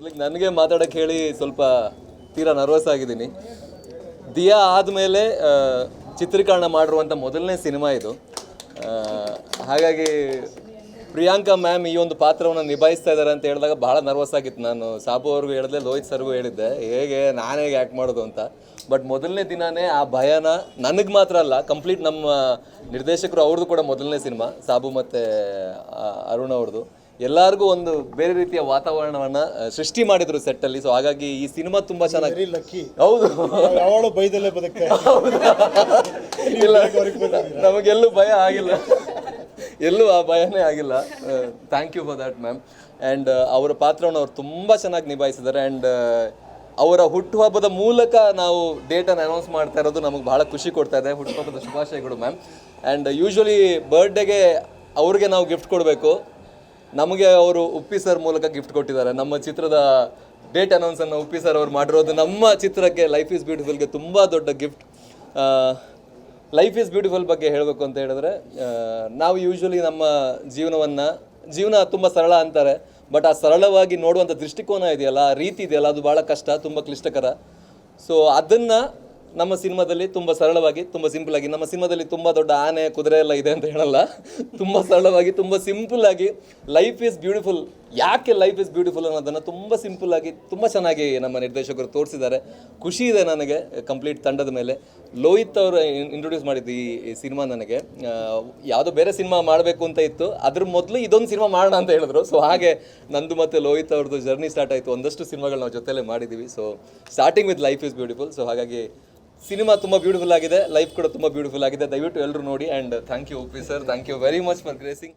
ಮೊದಲಿಗೆ ನನಗೆ ಮಾತಾಡೋಕ್ಕೆ ಹೇಳಿ ಸ್ವಲ್ಪ ತೀರಾ ನರ್ವಸ್ ಆಗಿದ್ದೀನಿ. ದಿಯಾ ಆದಮೇಲೆ ಚಿತ್ರೀಕರಣ ಮಾಡಿರುವಂಥ ಮೊದಲನೇ ಸಿನಿಮಾ ಇದು. ಹಾಗಾಗಿ ಪ್ರಿಯಾಂಕಾ ಮ್ಯಾಮ್ ಈ ಒಂದು ಪಾತ್ರವನ್ನು ನಿಭಾಯಿಸ್ತಾ ಇದ್ದಾರೆ ಅಂತ ಹೇಳಿದಾಗ ಭಾಳ ನರ್ವಸ್ ಆಗಿತ್ತು ನಾನು. ಸಾಬು ಅವ್ರಿಗೂ ಹೇಳಿದೆ, ಲೋಹಿತ್ ಸರ್ಗೂ ಹೇಳಿದ್ದೆ, ಹೇಗೆ, ನಾನು ಹೇಗೆ ಆ್ಯಕ್ಟ್ ಮಾಡೋದು ಅಂತ. ಬಟ್ ಮೊದಲನೇ ದಿನಾನೇ ಆ ಭಯನ ನನಗೆ ಮಾತ್ರ ಅಲ್ಲ ಕಂಪ್ಲೀಟ್ ನಮ್ಮ ನಿರ್ದೇಶಕರು ಅವ್ರದ್ದು ಕೂಡ ಮೊದಲನೇ ಸಿನಿಮಾ, ಸಾಬು ಮತ್ತು ಅರುಣ್ ಅವ್ರದ್ದು. ಎಲ್ಲರಿಗೂ ಒಂದು ಬೇರೆ ರೀತಿಯ ವಾತಾವರಣವನ್ನ ಸೃಷ್ಟಿ ಮಾಡಿದ್ರು ಸೆಟ್ ಅಲ್ಲಿ. ಸೊ ಹಾಗಾಗಿ ಈ ಸಿನಿಮಾ ತುಂಬಾ ಚೆನ್ನಾಗಿ ಲಕ್ಕಿ ಹೌದು. ಅವಳು ಬೈದಲ್ಲೇ ಬದುಕ್ತಾ ಇಲ್ಲ ನಮಗೆಲ್ಲೂ ಭಯ ಆಗಿಲ್ಲ. ಎಲ್ಲೂ ಆ ಭಯನೇ ಆಗಿಲ್ಲ. Thank you for that ma'am and ಅವರ ಪಾತ್ರವನ್ನು ಅವ್ರು ತುಂಬ ಚೆನ್ನಾಗಿ ನಿಭಾಯಿಸಿದ್ದಾರೆ. ಆ್ಯಂಡ್ ಅವರ ಹುಟ್ಟುಹಬ್ಬದ ಮೂಲಕ ನಾವು ಡೇಟನ್ನು ಅನೌನ್ಸ್ ಮಾಡ್ತಾ ಇರೋದು ನಮಗೆ ಬಹಳ ಖುಷಿ ಕೊಡ್ತಾ ಇದೆ. ಹುಟ್ಟುಹಬ್ಬದ ಶುಭಾಶಯಗಳು ಮ್ಯಾಮ್ ಆ್ಯಂಡ್ ಯೂಶ್ವಲಿ ಬರ್ಡೇಗೆ ಅವ್ರಿಗೆ ನಾವು ಗಿಫ್ಟ್ ಕೊಡಬೇಕು. ನಮಗೆ ಅವರು ಉಪ್ಪಿ ಸರ್ ಮೂಲಕ ಗಿಫ್ಟ್ ಕೊಟ್ಟಿದ್ದಾರೆ. ನಮ್ಮ ಚಿತ್ರದ ಡೇಟ್ ಅನೌನ್ಸನ್ನು ಉಪ್ಪಿ ಸರ್ ಅವರು ಮಾಡಿರೋದು ನಮ್ಮ ಚಿತ್ರಕ್ಕೆ ಲೈಫ್ ಈಸ್ ಬ್ಯೂಟಿಫುಲ್ಗೆ ತುಂಬ ದೊಡ್ಡ ಗಿಫ್ಟ್ ಲೈಫ್ ಈಸ್ ಬ್ಯೂಟಿಫುಲ್ ಬಗ್ಗೆ ಹೇಳಬೇಕು ಅಂತ ಹೇಳಿದ್ರೆ ನಾವು ಯೂಶ್ವಲಿ ನಮ್ಮ ಜೀವನವನ್ನು, ಜೀವನ ತುಂಬ ಸರಳ ಅಂತಾರೆ ಬಟ್ ಆ ಸರಳವಾಗಿ ನೋಡುವಂಥ ದೃಷ್ಟಿಕೋನ ಇದೆಯಲ್ಲ, ಆ ರೀತಿ ಇದೆಯಲ್ಲ, ಅದು ಭಾಳ ಕಷ್ಟ, ತುಂಬ ಕ್ಲಿಷ್ಟಕರ. ಸೊ ಅದನ್ನು ನಮ್ಮ ಸಿನಿಮಾದಲ್ಲಿ ತುಂಬ ಸರಳವಾಗಿ, ತುಂಬ ಸಿಂಪಲ್ ಆಗಿ, ನಮ್ಮ ಸಿನಿಮಾದಲ್ಲಿ ತುಂಬ ದೊಡ್ಡ ಆನೆ, ಕುದುರೆ ಎಲ್ಲ ಇದೆ ಅಂತ ಹೇಳಲ್ಲ. ತುಂಬ ಸರಳವಾಗಿ, ತುಂಬ ಸಿಂಪಲ್ ಆಗಿ ಲೈಫ್ ಈಸ್ ಬ್ಯೂಟಿಫುಲ್ ಯಾಕೆ ಲೈಫ್ ಇಸ್ ಬ್ಯೂಟಿಫುಲ್ ಅನ್ನೋದನ್ನು ತುಂಬ ಸಿಂಪಲ್ ಆಗಿ, ತುಂಬ ಚೆನ್ನಾಗಿ ನಮ್ಮ ನಿರ್ದೇಶಕರು ತೋರಿಸಿದ್ದಾರೆ. ಖುಷಿ ಇದೆ ನನಗೆ ಕಂಪ್ಲೀಟ್ ತಂಡದ ಮೇಲೆ. ಲೋಹಿತ್ ಅವರು ಇಂಟ್ರೊಡ್ಯೂಸ್ ಮಾಡಿದ್ದು ಈ ಸಿನಿಮಾ ನನಗೆ. ಯಾವುದೋ ಬೇರೆ ಸಿನಿಮಾ ಮಾಡಬೇಕು ಅಂತ ಇತ್ತು. ಅದ್ರ ಮೊದಲು ಇದೊಂದು ಸಿನಿಮಾ ಮಾಡೋಣ ಅಂತ ಹೇಳಿದ್ರು. ಸೊ ಹಾಗೆ ನಂದು ಮತ್ತು ಲೋಹಿತ್ ಅವ್ರದ್ದು ಜರ್ನಿ ಸ್ಟಾರ್ಟ್ ಆಯಿತು. ಒಂದಷ್ಟು ಸಿನಿಮಾಗಳು ನಾವು ಜೊತೆಲೇ ಮಾಡಿದ್ದೀವಿ so starting with life is beautiful so ಹಾಗಾಗಿ ಸಿನಿಮಾ ತುಂಬ ಬ್ಯೂಟಿಫುಲ್ ಆಗಿದೆ, ಲೈಫ್ ಕೂಡ ತುಂಬ ಬ್ಯೂಟಿಫುಲ್ ಆಗಿದೆ. ದಯವಿಟ್ಟು ಎಲ್ಲರೂ ನೋಡಿ and thank you Uppi sir thank you very much for gracing